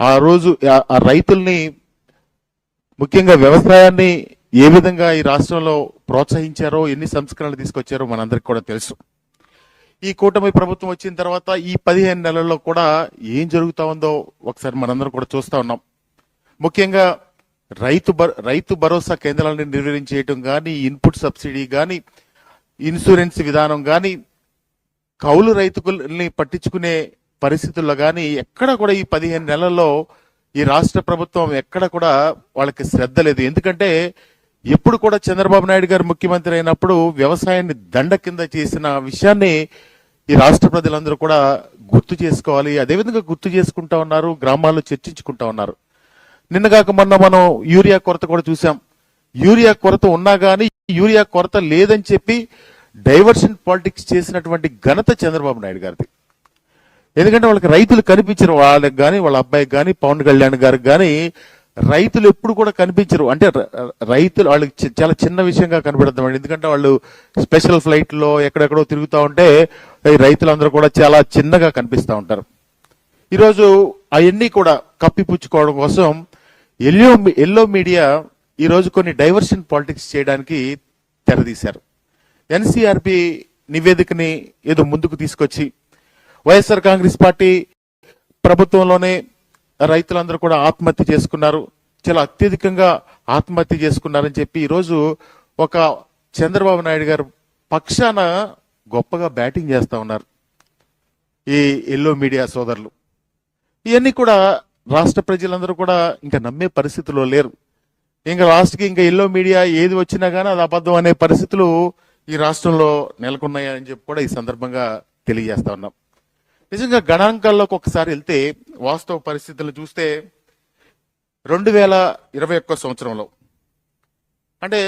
ఆ రోజు ఆ- రైతుల్ని ముఖ్యంగా వ్యవసాయాన్ని ఏ విధంగా ఈ రాష్ట్రంలో ప్రోత్సహించారో ఎన్ని సంస్కరణలు తీసుకొచ్చారో మనందరికి కూడా తెలుసు. ఈ కూటమి ప్రభుత్వం వచ్చిన తర్వాత ఈ పదిహేను నెలల్లో కూడా ఏం జరుగుతా ఉందో ఒకసారి మనందరం కూడా చూస్తూ ఉన్నాం. ముఖ్యంగా రైతు రైతు భరోసా కేంద్రాలను నిర్వహించేయటం కానీ ఇన్పుట్ సబ్సిడీ కానీ ఇన్సూరెన్స్ విధానం కానీ కౌలు రైతుల్ని పట్టించుకునే పరిస్థితుల్లో కానీ ఎక్కడ కూడా ఈ పదిహేను నెలల్లో ఈ రాష్ట్ర ప్రభుత్వం ఎక్కడ కూడా వాళ్ళకి శ్రద్ధ లేదు. ఎందుకంటే ఎప్పుడు కూడా చంద్రబాబు నాయుడు గారు ముఖ్యమంత్రి అయినప్పుడు వ్యవసాయాన్ని దండ కింద చేసిన విషయాన్ని ఈ రాష్ట్ర ప్రజలందరూ కూడా గుర్తు చేసుకోవాలి. అదేవిధంగా గుర్తు చేసుకుంటా ఉన్నారు గ్రామాల్లో చర్చించుకుంటా ఉన్నారు. నిన్నగాక మొన్న మనం యూరియా కొరత కూడా చూసాం యూరియా కొరత ఉన్నా కానీ యూరియా కొరత లేదని చెప్పి డైవర్షన్ పాలిటిక్స్ చేసినటువంటి ఘనత చంద్రబాబు నాయుడు గారిది. ఎందుకంటే వాళ్ళకి రైతులు కనిపించరు. వాళ్ళకి కానీ వాళ్ళ అబ్బాయికి కానీ పవన్ కళ్యాణ్ గారికి కానీ రైతులు ఎప్పుడు కూడా కనిపించరు. అంటే రైతులు వాళ్ళకి చాలా చిన్న విషయంగా కనబడుతుంది ఎందుకంటే వాళ్ళు స్పెషల్ ఫ్లైట్లో ఎక్కడెక్కడో తిరుగుతూ ఉంటే రైతులందరూ కూడా చాలా చిన్నగా కనిపిస్తూ ఉంటారు. ఈరోజు అవన్నీ కూడా కప్పిపుచ్చుకోవడం కోసం ఎల్లో ఎల్లో మీడియా ఈ రోజు కొన్ని డైవర్షన్ పాలిటిక్స్ చేయడానికి తెరదీశారు. ఎన్సీఆర్పి నివేదికని ఏదో ముందుకు తీసుకొచ్చి వైఎస్ఆర్ కాంగ్రెస్ పార్టీ ప్రభుత్వంలోనే రైతులందరూ కూడా ఆత్మహత్య చేసుకున్నారు. చాలా అత్యధికంగా ఆత్మహత్య చేసుకున్నారని చెప్పి ఈరోజు ఒక చంద్రబాబు నాయుడు గారు పక్షాన గొప్పగా బ్యాటింగ్ చేస్తూ ఉన్నారు. ఈ ఎల్లో మీడియా సోదరులు. ఇవన్నీ కూడా రాష్ట్ర ప్రజలందరూ కూడా ఇంకా నమ్మే పరిస్థితిలో లేరు. ఇంకా రాష్ట్రకి ఇంకా ఎల్లో మీడియా ఏది వచ్చినా కానీ అది అబద్ధం అనే పరిస్థితులు ఈ రాష్ట్రంలో నెలకొన్నాయని చెప్పి కూడా ఈ సందర్భంగా తెలియజేస్తా ఉన్నాం. నిజంగా గణాంకాల్లోకి ఒకసారి వెళ్తే వాస్తవ పరిస్థితులు చూస్తే రెండు వేల ఇరవై ఒక్క సంవత్సరంలో అంటే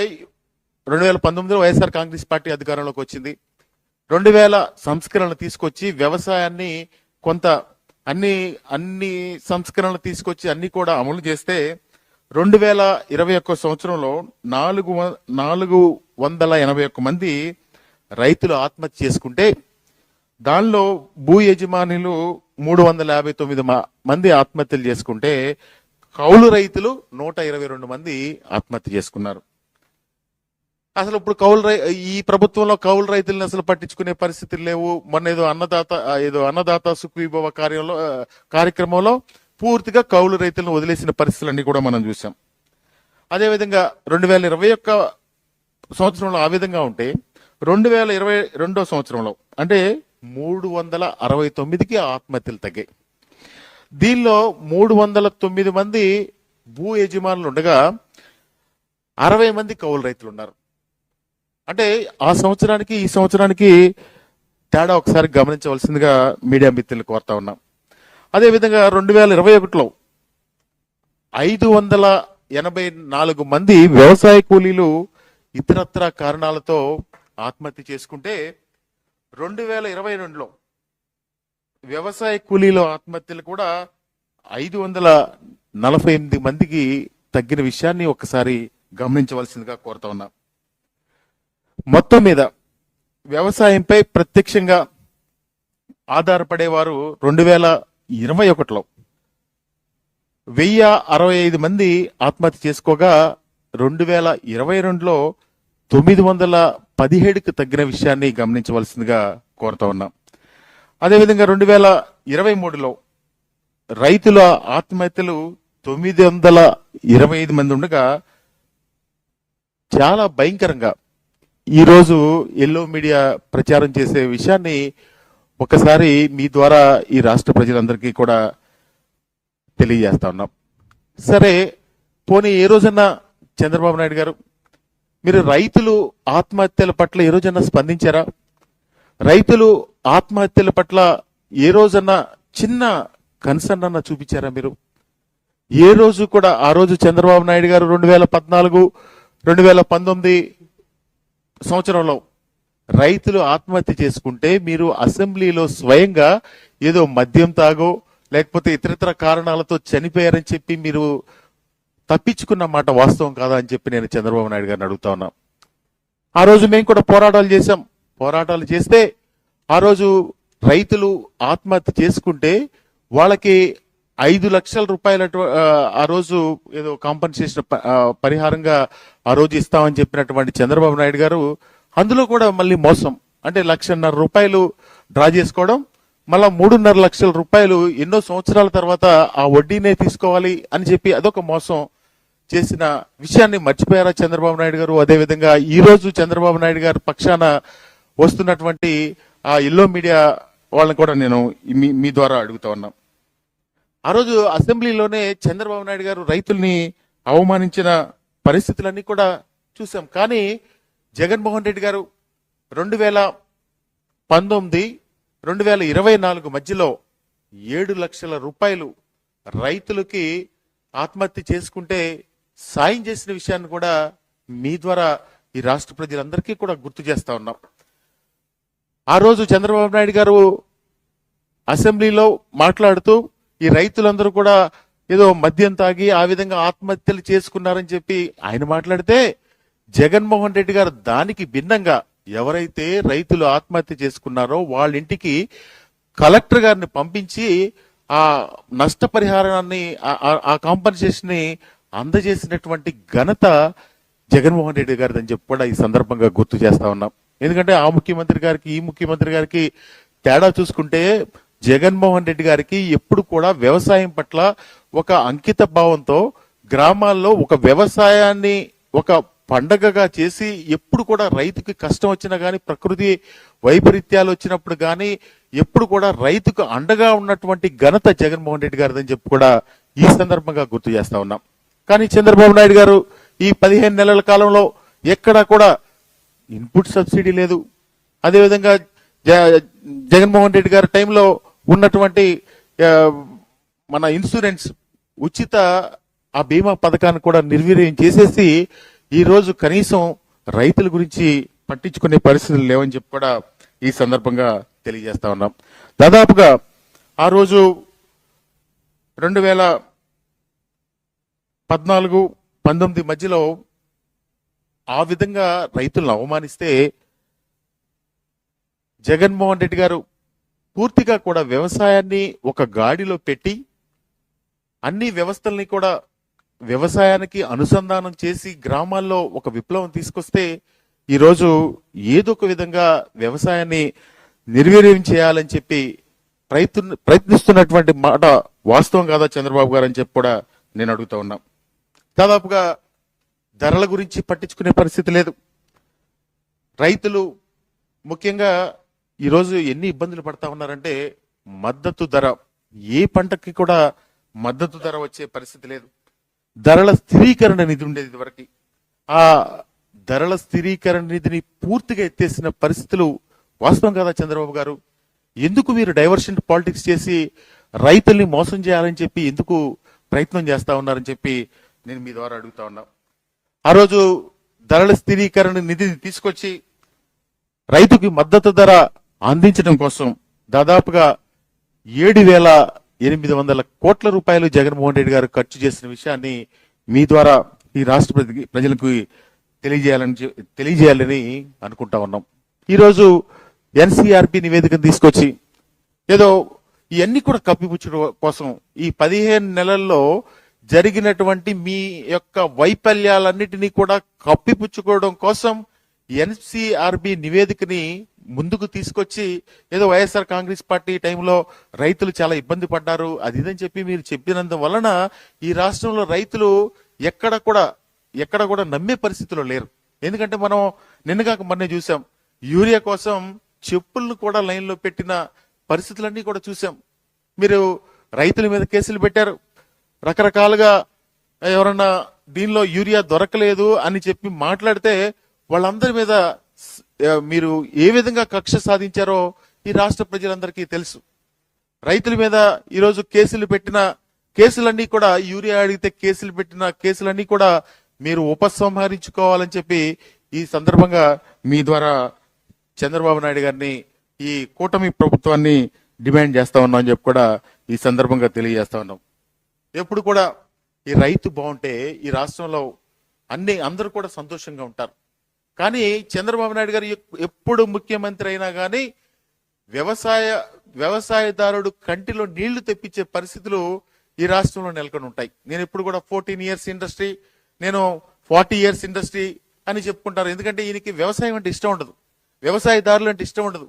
రెండు వేల పంతొమ్మిదిలో వైఎస్ఆర్ కాంగ్రెస్ పార్టీ అధికారంలోకి వచ్చింది. రెండు వేల సంస్కరణలు తీసుకొచ్చి వ్యవసాయాన్ని కొంత అన్ని అన్ని సంస్కరణలు తీసుకొచ్చి అన్ని కూడా అమలు చేస్తే రెండు వేల ఇరవై ఒక్క సంవత్సరంలో నాలుగు వ- నాలుగు వందల ఎనభై ఒక్క మంది రైతులు ఆత్మహత్య చేసుకుంటే దానిలో భూ యజమానులు మూడు వందల యాభై తొమ్మిది మ- మంది ఆత్మహత్యలు చేసుకుంటే కౌలు రైతులు నూట ఇరవై రెండు మంది ఆత్మహత్య చేసుకున్నారు. అసలు ఇప్పుడు కౌలు రై ఈ ప్రభుత్వంలో కౌలు రైతులను అసలు పట్టించుకునే పరిస్థితులు లేవు. మొన్న ఏదో అన్నదాత ఏదో అన్నదాత సుఖవిభవ కార్యంలో కార్యక్రమంలో పూర్తిగా కౌలు రైతులను వదిలేసిన పరిస్థితులన్నీ కూడా మనం చూసాం అదేవిధంగా రెండు వేల ఇరవై ఒక్క సంవత్సరంలో ఆ విధంగా ఉంటే రెండు వేల ఇరవై రెండో సంవత్సరంలో అంటే మూడు వందల అరవై తొమ్మిదికి ఆత్మహత్యలు తగ్గాయి. దీనిలో మూడు వందల తొమ్మిది మంది భూ యజమానులు ఉండగా అరవై మంది కౌలు రైతులు ఉన్నారు. అంటే ఆ సంవత్సరానికి ఈ సంవత్సరానికి తేడా ఒకసారి గమనించవలసిందిగా మీడియా మిత్రులు కోరుతా ఉన్నాం. అదేవిధంగా రెండు వేల ఇరవై ఒకటిలో ఐదు వందల ఎనభై నాలుగు మంది వ్యవసాయ కూలీలు ఇతరత్ర కారణాలతో ఆత్మహత్య చేసుకుంటే రెండు వేల ఇరవై రెండులో వ్యవసాయ కూలీల ఆత్మహత్యలు కూడా ఐదు వందల నలభై ఎనిమిది మందికి తగ్గిన విషయాన్ని ఒకసారి గమనించవలసిందిగా కోరుతా ఉన్నా. మొత్తం మీద వ్యవసాయంపై ప్రత్యక్షంగా ఆధారపడేవారు రెండు వేల ఇరవై ఒకటిలో వెయ్యి అరవై ఐదు మంది ఆత్మహత్య చేసుకోగా రెండు వేల ఇరవై రెండులో తొమ్మిది వందల పదిహేడుకు తగ్గిన విషయాన్ని గమనించవలసిందిగా కోరుతా ఉన్నాం. అదేవిధంగా రెండు వేల ఇరవై మూడులో రైతుల ఆత్మహత్యలు తొమ్మిది వందల ఇరవై ఐదు మంది ఉండగా చాలా భయంకరంగా ఈరోజు ఎల్లో మీడియా ప్రచారం చేసే విషయాన్ని ఒకసారి మీ ద్వారా ఈ రాష్ట్ర ప్రజలందరికీ కూడా తెలియజేస్తా ఉన్నాం. సరే పోనీ ఏ రోజన్నా చంద్రబాబు నాయుడు గారు మీరు రైతులు ఆత్మహత్యల పట్ల ఏ రోజన్నా స్పందించారా? రైతులు ఆత్మహత్యల పట్ల ఏ రోజన్నా చిన్న కన్సర్న్ అన్న చూపించారా మీరు? ఏ రోజు కూడా ఆ రోజు చంద్రబాబు నాయుడు గారు రెండు వేల పద్నాలుగు రెండు వేల పంతొమ్మిది సంవత్సరంలో రైతులు ఆత్మహత్య చేసుకుంటే మీరు అసెంబ్లీలో స్వయంగా ఏదో మద్యం తాగో లేకపోతే ఇతరితర కారణాలతో చనిపోయారని చెప్పి మీరు తప్పించుకున్న మాట వాస్తవం కాదా అని చెప్పి నేను చంద్రబాబు నాయుడు గారిని అడుగుతా ఉన్నా. ఆ రోజు మేము కూడా పోరాటాలు చేశాం. పోరాటాలు చేస్తే ఆ రోజు రైతులు ఆత్మహత్య చేసుకుంటే వాళ్ళకి ఐదు లక్షల రూపాయల ఆ రోజు ఏదో కాంపన్సేషన్ పరిహారంగా ఆ రోజు ఇస్తామని చెప్పినటువంటి చంద్రబాబు నాయుడు గారు అందులో కూడా మళ్ళీ మోసం. అంటే లక్షన్నర రూపాయలు డ్రా చేసుకోవడం మళ్ళా మూడున్నర లక్షల రూపాయలు ఎన్నో సంవత్సరాల తర్వాత ఆ వడ్డీనే తీసుకోవాలి అని చెప్పి అదొక మోసం. చేసిన విషయాన్ని మర్చిపోయారా చంద్రబాబు నాయుడు గారు? అదేవిధంగా ఈ రోజు చంద్రబాబు నాయుడు గారు పక్షాన వస్తున్నటువంటి ఆ ఎల్లో మీడియా వాళ్ళని కూడా నేను మీ మీ ద్వారా అడుగుతా ఉన్నా. ఆ రోజు అసెంబ్లీలోనే చంద్రబాబు నాయుడు గారు రైతుల్ని అవమానించిన పరిస్థితులన్నీ కూడా చూసాం. కానీ జగన్మోహన్ రెడ్డి గారు రెండు వేల పంతొమ్మిది రెండు వేల ఇరవై నాలుగు మధ్యలో ఏడు లక్షల రూపాయలు రైతులకి ఆత్మహత్య చేసుకుంటే సాయం చేసిన విషయాన్ని కూడా మీ ద్వారా ఈ రాష్ట్ర ప్రజలందరికీ కూడా గుర్తు చేస్తా ఉన్నాం. ఆ రోజు చంద్రబాబు నాయుడు గారు అసెంబ్లీలో మాట్లాడుతూ ఈ రైతులందరూ కూడా ఏదో మద్యం తాగి ఆ విధంగా ఆత్మహత్యలు చేసుకున్నారని చెప్పి ఆయన మాట్లాడితే జగన్మోహన్ రెడ్డి గారు దానికి భిన్నంగా ఎవరైతే రైతులు ఆత్మహత్య చేసుకున్నారో వాళ్ళ ఇంటికి కలెక్టర్ గారిని పంపించి ఆ నష్టపరిహారాన్ని ఆ- ఆ- ని అందజేసినటువంటి ఘనత జగన్మోహన్ రెడ్డి గారిది అని చెప్పి కూడా ఈ సందర్భంగా గుర్తు చేస్తా ఉన్నాం. ఎందుకంటే ఆ ముఖ్యమంత్రి గారికి ఈ ముఖ్యమంత్రి గారికి తేడా చూసుకుంటే జగన్మోహన్ రెడ్డి గారికి ఎప్పుడు కూడా వ్యవసాయం పట్ల ఒక అంకిత భావంతో గ్రామాల్లో ఒక వ్యవసాయాన్ని ఒక పండగగా చేసి ఎప్పుడు కూడా రైతుకి కష్టం వచ్చినా కానీ ప్రకృతి వైపరీత్యాలు వచ్చినప్పుడు కానీ ఎప్పుడు కూడా రైతుకు అండగా ఉన్నటువంటి ఘనత జగన్మోహన్ రెడ్డి గారిదని చెప్పి కూడా ఈ సందర్భంగా గుర్తు చేస్తా ఉన్నాం. కానీ చంద్రబాబు నాయుడు గారు ఈ పదిహేను నెలల కాలంలో ఎక్కడా కూడా ఇన్పుట్ సబ్సిడీ లేదు. అదేవిధంగా జ- జగన్మోహన్ రెడ్డి గారి టైంలో ఉన్నటువంటి మన ఇన్సూరెన్స్ ఉచిత ఆ బీమా పథకాన్ని కూడా నిర్వీర్యం చేసేసి ఈరోజు కనీసం రైతుల గురించి పట్టించుకునే పరిస్థితులు లేవని చెప్పి కూడా ఈ సందర్భంగా తెలియజేస్తా ఉన్నాం. దాదాపుగా ఆ రోజు రెండు వేల పద్నాలుగు పంతొమ్మిది మధ్యలో ఆ విధంగా రైతులను అవమానిస్తే జగన్మోహన్ రెడ్డి గారు పూర్తిగా కూడా వ్యవసాయాన్ని ఒక గాడిలో పెట్టి అన్ని వ్యవస్థల్ని కూడా వ్యవసాయానికి అనుసంధానం చేసి గ్రామాల్లో ఒక విప్లవం తీసుకొస్తే ఈరోజు ఏదో ఒక విధంగా వ్యవసాయాన్ని నిర్వీర్యం చేయాలని చెప్పి ప్రయత్న ప్రయత్నిస్తున్నటువంటి మాట వాస్తవం కాదా చంద్రబాబు గారు అని చెప్పి కూడా నేను అడుగుతా ఉన్నా. దాదాపుగా ధరల గురించి పట్టించుకునే పరిస్థితి లేదు. రైతులు ముఖ్యంగా ఈరోజు ఎన్ని ఇబ్బందులు పడతా ఉన్నారంటే మద్దతు ధర. ఏ పంటకి కూడా మద్దతు ధర వచ్చే పరిస్థితి లేదు. ధరల స్థిరీకరణ నిధి ఉండేది ఇదివరకు. ఆ ధరల స్థిరీకరణ నిధిని పూర్తిగా ఎత్తేసిన పరిస్థితులు వాస్తవం కదా చంద్రబాబు గారు? ఎందుకు మీరు డైవర్షన్ పాలిటిక్స్ చేసి రైతుల్ని మోసం చేయాలని చెప్పి ఎందుకు ప్రయత్నం చేస్తా ఉన్నారని చెప్పి నేను మీ ద్వారా అడుగుతా ఉన్నా. ఆ రోజు ధరల స్థిరీకరణ నిధిని తీసుకొచ్చి రైతుకి మద్దతు ధర అందించడం కోసం దాదాపుగా ఏడు వేల ఎనిమిది వందల కోట్ల రూపాయలు జగన్మోహన్ రెడ్డి గారు ఖర్చు చేసిన విషయాన్ని మీ ద్వారా ఈ రాష్ట్ర ప్రజలకు తెలియజేయాలని తెలియజేయాలని అనుకుంటా ఉన్నాం. ఈరోజు ఎన్సీఆర్పి నివేదికను తీసుకొచ్చి ఏదో ఇవన్నీ కూడా కప్పిపుచ్చడం కోసం ఈ పదిహేను నెలల్లో జరిగినటువంటి మీ యొక్క వైఫల్యాలన్నిటినీ కూడా కప్పిపుచ్చుకోవడం కోసం ఎన్సిఆర్బి నివేదికని ముందుకు తీసుకొచ్చి ఏదో వైఎస్ఆర్ కాంగ్రెస్ పార్టీ టైంలో రైతులు చాలా ఇబ్బంది పడ్డారు. అది ఇదని చెప్పి మీరు చెప్పినందు వలన ఈ రాష్ట్రంలో రైతులు ఎక్కడ కూడా ఎక్కడ కూడా నమ్మే పరిస్థితిలో లేరు. ఎందుకంటే మనం నిన్నగాక మొన్నే చూసాం యూరియా కోసం చెప్పులను కూడా లైన్లో పెట్టిన పరిస్థితులన్నీ కూడా చూసాం మీరు రైతుల మీద కేసులు పెట్టారు. రకరకాలుగా ఎవరన్నా దీనిలో యూరియా దొరకలేదు అని చెప్పి మాట్లాడితే వాళ్ళందరి మీద మీరు ఏ విధంగా కక్ష సాధించారో ఈ రాష్ట్ర ప్రజలందరికీ తెలుసు. రైతుల మీద ఈరోజు కేసులు పెట్టిన కేసులన్నీ కూడా యూరియా అడిగితే కేసులు పెట్టిన కేసులన్నీ కూడా మీరు ఉపసంహరించుకోవాలని చెప్పి ఈ సందర్భంగా మీ ద్వారా చంద్రబాబు నాయుడు గారిని ఈ కూటమి ప్రభుత్వాన్ని డిమాండ్ చేస్తా ఉన్నాం అని చెప్పి కూడా ఈ సందర్భంగా తెలియజేస్తా ఉన్నాం. ఎప్పుడు కూడా ఈ రైతు బాగుంటే ఈ రాష్ట్రంలో అన్ని అందరూ కూడా సంతోషంగా ఉంటారు. కానీ చంద్రబాబు నాయుడు గారు ఎప్పుడు ముఖ్యమంత్రి అయినా కానీ వ్యవసాయ వ్యవసాయదారుడు కంటిలో నీళ్ళు తెప్పించే పరిస్థితులు ఈ రాష్ట్రంలో నెలకొని ఉంటాయి. నేను ఎప్పుడు కూడా ఫోర్టీన్ ఇయర్స్ ఇండస్ట్రీ నేను ఫార్టీ ఇయర్స్ ఇండస్ట్రీ అని చెప్పుకుంటారు. ఎందుకంటే ఈయనకి వ్యవసాయం అంటే ఇష్టం ఉండదు. వ్యవసాయదారులు అంటే ఇష్టం ఉండదు.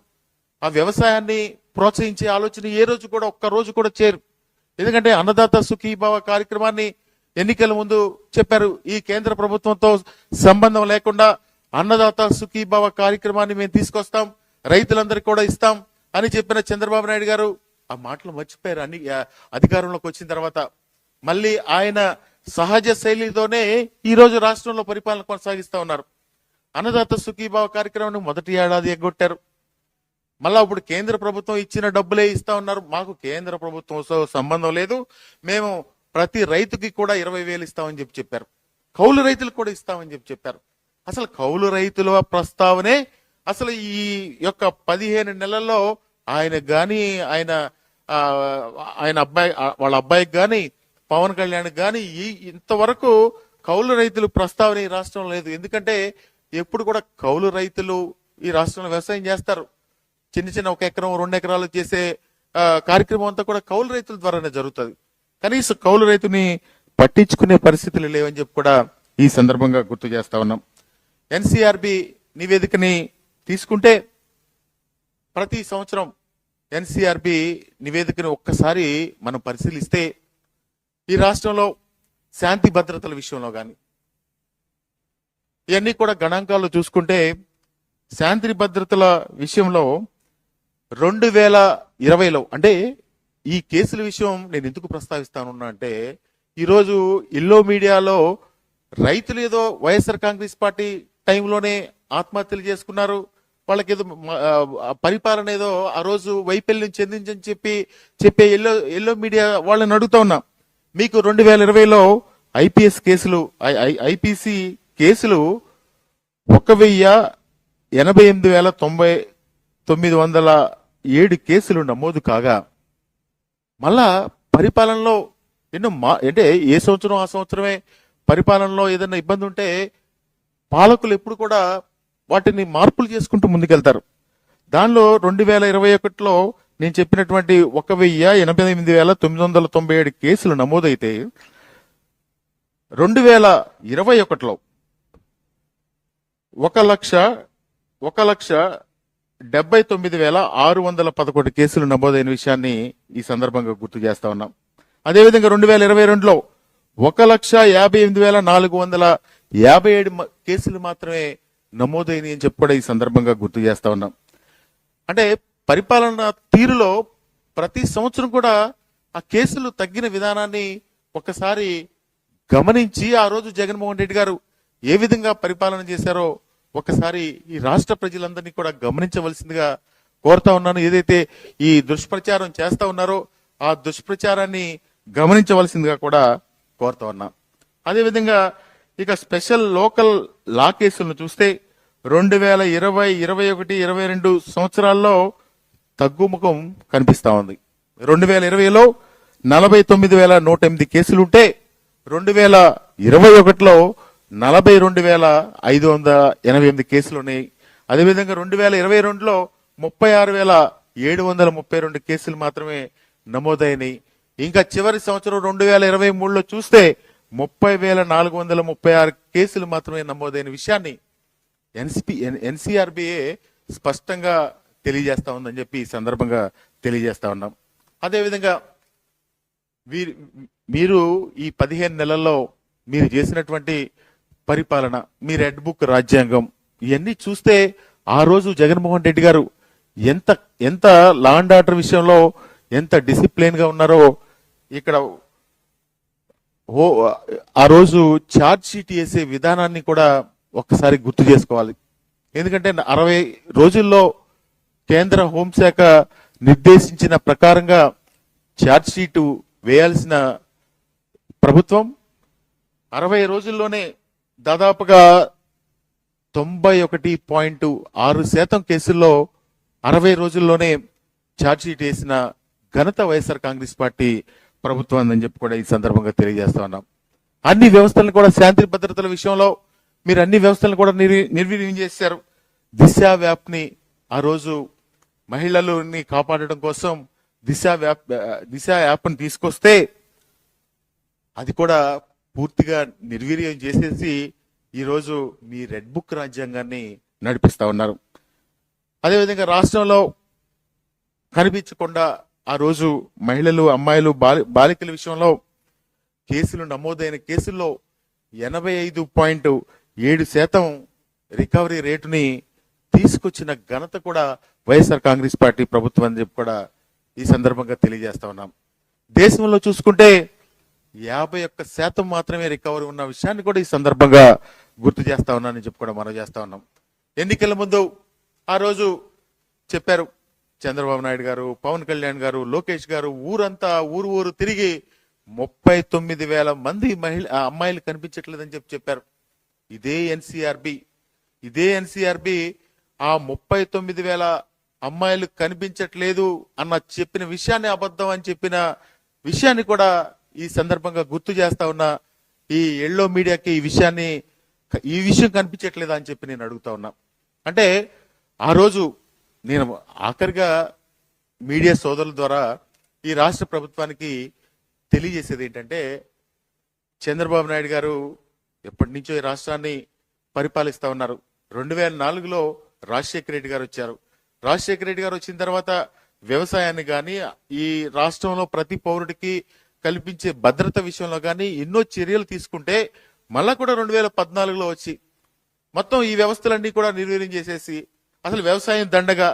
ఆ వ్యవసాయాన్ని ప్రోత్సహించే ఆలోచన ఏ రోజు కూడా ఒక్క రోజు కూడా చేరు ఎందుకంటే అన్నదాత సుఖీభావ కార్యక్రమాన్ని ఎన్నికల ముందు చెప్పారు. ఈ కేంద్ర ప్రభుత్వంతో సంబంధం లేకుండా అన్నదాత సుఖీభావ కార్యక్రమాన్ని మేము తీసుకొస్తాం. రైతులందరికీ కూడా ఇస్తాం అని చెప్పిన చంద్రబాబు నాయుడు గారు ఆ మాటలు మర్చిపోయారు. అన్ని అధికారంలోకి వచ్చిన తర్వాత మళ్ళీ ఆయన సహజ శైలితోనే ఈ రోజు రాష్ట్రంలో పరిపాలన కొనసాగిస్తా ఉన్నారు. అన్నదాత సుఖీభావ కార్యక్రమాన్ని మొదటి ఏడాది ఎగ్గొట్టారు. మళ్ళా ఇప్పుడు కేంద్ర ప్రభుత్వం ఇచ్చిన డబ్బులే ఇస్తా ఉన్నారు. మాకు కేంద్ర ప్రభుత్వంతో సంబంధం లేదు. మేము ప్రతి రైతుకి కూడా ఇరవై వేలు ఇస్తామని చెప్పి చెప్పారు. కౌలు రైతులకు కూడా ఇస్తామని చెప్పి చెప్పారు. అసలు కౌలు రైతుల ప్రస్తావనే అసలు ఈ యొక్క పదిహేను నెలల్లో ఆయన కానీ ఆయన ఆయన అబ్బాయి వాళ్ళ అబ్బాయికి కానీ పవన్ కళ్యాణ్ కానీ ఈ ఇంతవరకు కౌలు రైతులు ప్రస్తావన ఈ రాష్ట్రంలో లేదు. ఎందుకంటే ఎప్పుడు కూడా కౌలు రైతులు ఈ రాష్ట్రంలో వ్యవసాయం చేస్తారు. చిన్న చిన్న ఒక ఎకరం రెండు ఎకరాలు చేసే కార్యక్రమం అంతా కూడా కౌలు రైతుల ద్వారానే జరుగుతుంది. కనీసం కౌలు రైతుని పట్టించుకునే పరిస్థితులు లేవని చెప్పి కూడా ఈ సందర్భంగా గుర్తు చేస్తా ఉన్నాం. ఎన్సీఆర్బి నివేదికని తీసుకుంటే ప్రతి సంవత్సరం ఎన్సీఆర్బి నివేదికను ఒక్కసారి మనం పరిశీలిస్తే ఈ రాష్ట్రంలో శాంతి భద్రతల విషయంలో కానీ ఇవన్నీ కూడా గణాంకాలు చూసుకుంటే శాంతి భద్రతల విషయంలో రెండు వేల ఇరవైలో అంటే ఈ కేసుల విషయం నేను ఎందుకు ప్రస్తావిస్తానున్నా అంటే ఈరోజు ఇల్లో మీడియాలో రైతులు ఏదో వైఎస్ఆర్ కాంగ్రెస్ పార్టీ టైంలోనే ఆత్మహత్యలు చేసుకున్నారు. వాళ్ళకి ఏదో పరిపాలన ఏదో ఆ రోజు వైఫల్యం చెందించని చెప్పి చెప్పే ఎల్లో ఎల్లో మీడియా వాళ్ళని అడుగుతా ఉన్నా. మీకు రెండు వేల ఇరవైలో ఐపీఎస్ కేసులు ఐపీసీ కేసులు ఒక వెయ్యి ఎనభై ఎనిమిది వేల తొంభై తొమ్మిది వందల ఏడు కేసులు నమోదు కాగా మళ్ళా పరిపాలనలో ఎన్నో మా అంటే ఏ సంవత్సరం ఆ సంవత్సరమే పరిపాలనలో ఏదైనా ఇబ్బంది ఉంటే పాలకులు ఎప్పుడు కూడా వాటిని మార్పులు చేసుకుంటూ ముందుకెళ్తారు. దానిలో రెండు వేల ఇరవై ఒకటిలో నేను చెప్పినటువంటి ఒక వెయ్యి ఎనభై ఎనిమిది వేల తొమ్మిది వందల తొంభై ఏడు కేసులు నమోదైతే రెండు వేల ఇరవై ఒకటిలో ఒక లక్ష ఒక లక్ష డెబ్బై తొమ్మిది వేల ఆరు వందల పదకొండు కేసులు నమోదైన విషయాన్ని ఈ సందర్భంగా గుర్తు చేస్తా ఉన్నాం. అదేవిధంగా రెండు వేల ఇరవై రెండులో ఒక లక్ష యాభై ఎనిమిది వేల నాలుగు వందల యాభై ఏడు కేసులు మాత్రమే నమోదైనవి అని చెప్పి కూడా ఈ సందర్భంగా గుర్తు చేస్తా ఉన్నాం. అంటే పరిపాలన తీరులో ప్రతి సంవత్సరం కూడా ఆ కేసులు తగ్గిన విధానాన్ని ఒకసారి గమనించి ఆ రోజు జగన్మోహన్ రెడ్డి గారు ఏ విధంగా పరిపాలన చేశారో ఒకసారి ఈ రాష్ట్ర ప్రజలందరినీ కూడా గమనించవలసిందిగా కోరుతా ఉన్నాను. ఏదైతే ఈ దుష్ప్రచారం చేస్తా ఉన్నారో ఆ దుష్ప్రచారాన్ని గమనించవలసిందిగా కూడా కోరుతా ఉన్నా. అదేవిధంగా ఇక స్పెషల్ లోకల్ లా కేసులను చూస్తే రెండు వేల ఇరవై ఇరవై ఒకటి ఇరవై రెండు సంవత్సరాల్లో తగ్గుముఖం కనిపిస్తా ఉంది. రెండు వేల ఇరవైలో నలభై తొమ్మిది వేల నూట ఎనిమిది కేసులుంటే రెండు వేల ఇరవై ఒకటిలో నలభై రెండు వేల ఐదు వందల ఎనభై ఎనిమిది కేసులు ఉన్నాయి. అదేవిధంగా రెండు వేల ఇరవై రెండులో ముప్పై ఆరు వేల ఏడు వందల ముప్పై రెండు కేసులు మాత్రమే నమోదైనవి ఇంకా చివరి సంవత్సరం రెండు వేల ఇరవై మూడులో చూస్తే ముప్పై వేల నాలుగు వందల ముప్పై ఆరు కేసులు మాత్రమే నమోదైన విషయాన్ని ఎన్సిపి ఎన్సిఆర్బిఏ స్పష్టంగా తెలియజేస్తా ఉందని చెప్పి ఈ సందర్భంగా తెలియజేస్తా ఉన్నాం. అదేవిధంగా వీరి మీరు ఈ పదిహేను నెలల్లో మీరు చేసినటువంటి పరిపాలన మీ రెడ్ బుక్ రాజ్యాంగం ఇవన్నీ చూస్తే ఆ రోజు జగన్మోహన్ రెడ్డి గారు ఎంత ఎంత లా అండ్ ఆర్డర్ విషయంలో ఎంత డిసిప్లిన్గా ఉన్నారో ఇక్కడ ఓ ఆ రోజు ఛార్జ్ షీట్ వేసే విధానాన్ని కూడా ఒక్కసారి గుర్తు చేసుకోవాలి. ఎందుకంటే అరవై రోజుల్లో కేంద్ర హోంశాఖ నిర్దేశించిన ప్రకారంగా ఛార్జ్ షీటు వేయాల్సిన ప్రభుత్వం అరవై రోజుల్లోనే దాదాపుగా తొంభై ఒకటి పాయింట్ ఆరు శాతం కేసుల్లో అరవై రోజుల్లోనే ఛార్జ్ షీట్ వేసిన ఘనత వైఎస్ఆర్ కాంగ్రెస్ పార్టీ ప్రభుత్వం అని చెప్పి కూడా ఈ సందర్భంగా తెలియజేస్తా ఉన్నాం. అన్ని వ్యవస్థలను కూడా శాంతి భద్రతల విషయంలో మీరు అన్ని వ్యవస్థలను కూడా నిర్వీర్యం చేశారు. దిశ వ్యాప్ని ఆ రోజు మహిళలని కాపాడడం కోసం దిశ వ్యాప్ దిశ యాప్ని తీసుకొస్తే అది కూడా పూర్తిగా నిర్వీర్యం చేసేసి ఈరోజు మీ రెడ్ బుక్ రాజ్యాంగాన్ని నడిపిస్తా ఉన్నారు. అదేవిధంగా రాష్ట్రంలో కనిపించకుండా ఆ రోజు మహిళలు అమ్మాయిలు బాలి బాలికల విషయంలో కేసులు నమోదైన కేసుల్లో ఎనభై ఐదు పాయింట్ ఏడు శాతం రికవరీ రేటుని తీసుకొచ్చిన ఘనత కూడా వైఎస్ఆర్ కాంగ్రెస్ పార్టీ ప్రభుత్వం అని చెప్పి కూడా ఈ సందర్భంగా తెలియజేస్తా ఉన్నాం. దేశంలో చూసుకుంటే యాభై ఒక్క శాతం మాత్రమే రికవరీ ఉన్న విషయాన్ని కూడా ఈ సందర్భంగా గుర్తు చేస్తా ఉన్నానని చెప్పి కూడా మనం చేస్తా ఉన్నాం. ఎన్నికల ముందు ఆ రోజు చెప్పారు చంద్రబాబు నాయుడు గారు పవన్ కళ్యాణ్ గారు లోకేష్ గారు ఊరంతా ఊరు ఊరు తిరిగి ముప్పై తొమ్మిది వేల మంది మహిళ ఆ అమ్మాయిలు కనిపించట్లేదని చెప్పి చెప్పారు. ఇదే ఎన్సీఆర్బి ఇదే ఎన్సీఆర్బి ఆ ముప్పై తొమ్మిది వేల అమ్మాయిలు కనిపించట్లేదు అన్న చెప్పిన విషయాన్ని అబద్ధం అని చెప్పిన విషయాన్ని కూడా ఈ సందర్భంగా గుర్తు చేస్తా ఉన్న ఈ ఎల్లో మీడియాకి ఈ విషయాన్ని ఈ విషయం కనిపించట్లేదా అని చెప్పి నేను అడుగుతా ఉన్నా. అంటే ఆ రోజు నేను ఆఖరిగా మీడియా సోదరుల ద్వారా ఈ రాష్ట్ర ప్రభుత్వానికి తెలియజేసేది ఏంటంటే చంద్రబాబు నాయుడు గారు ఎప్పటి నుంచో ఈ రాష్ట్రాన్ని పరిపాలిస్తూ ఉన్నారు. రెండు వేల నాలుగులో రాజశేఖర రెడ్డి గారు వచ్చారు. రాజశేఖర రెడ్డి గారు వచ్చిన తర్వాత వ్యవసాయాన్ని కానీ ఈ రాష్ట్రంలో ప్రతి పౌరుడికి కల్పించే భద్రత విషయంలో కానీ ఎన్నో చర్యలు తీసుకుంటే మళ్ళా కూడా రెండు వేల పద్నాలుగులో వచ్చి మొత్తం ఈ వ్యవస్థలన్నీ కూడా నిర్వీర్యం చేసేసి అసలు వ్యవసాయం దండగా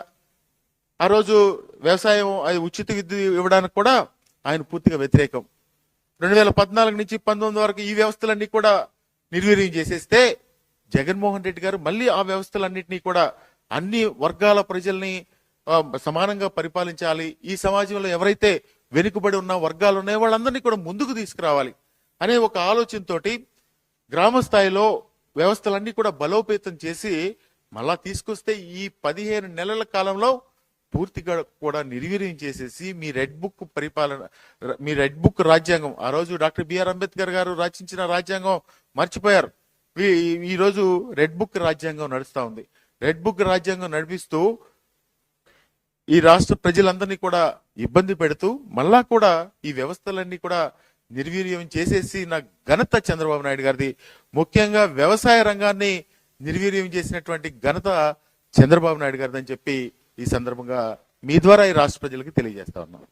ఆ రోజు వ్యవసాయం అది ఉచిత విద్యుత్ ఇవ్వడానికి కూడా ఆయన పూర్తిగా వ్యతిరేకం. రెండు వేల పద్నాలుగు నుంచి పంతొమ్మిది వరకు ఈ వ్యవస్థలన్నీ కూడా నిర్వీర్యం చేసేస్తే జగన్మోహన్ రెడ్డి గారు మళ్ళీ ఆ వ్యవస్థలన్నింటినీ కూడా అన్ని వర్గాల ప్రజల్ని సమానంగా పరిపాలించాలి. ఈ సమాజంలో ఎవరైతే వెనుకబడి ఉన్న వర్గాలు ఉన్నాయి. వాళ్ళందరినీ కూడా ముందుకు తీసుకురావాలి అనే ఒక ఆలోచనతోటి గ్రామ స్థాయిలో వ్యవస్థలన్నీ కూడా బలోపేతం చేసి మళ్ళా తీసుకొస్తే ఈ పదిహేను నెలల కాలంలో పూర్తిగా కూడా నిర్వీర్యం చేసేసి మీ రెడ్ బుక్ పరిపాలన మీ రెడ్ బుక్ రాజ్యాంగం ఆ రోజు డాక్టర్ బిఆర్ అంబేద్కర్ గారు రచించిన రాజ్యాంగం మర్చిపోయారు. ఈ- రోజు రెడ్ బుక్ రాజ్యాంగం నడుస్తూ ఉంది. రెడ్ బుక్ రాజ్యాంగం నడిపిస్తూ ఈ రాష్ట్ర ప్రజలందరినీ కూడా ఇబ్బంది పెడుతూ మళ్ళా కూడా ఈ వ్యవస్థలన్నీ కూడా నిర్వీర్యం చేసేసి నా ఘనత చంద్రబాబు నాయుడు గారిది. ముఖ్యంగా వ్యవసాయ రంగాన్ని నిర్వీర్యం చేసినటువంటి ఘనత చంద్రబాబు నాయుడు గారిదని చెప్పి ఈ సందర్భంగా మీ ద్వారా ఈ రాష్ట్ర ప్రజలకు తెలియజేస్తా ఉన్నాం.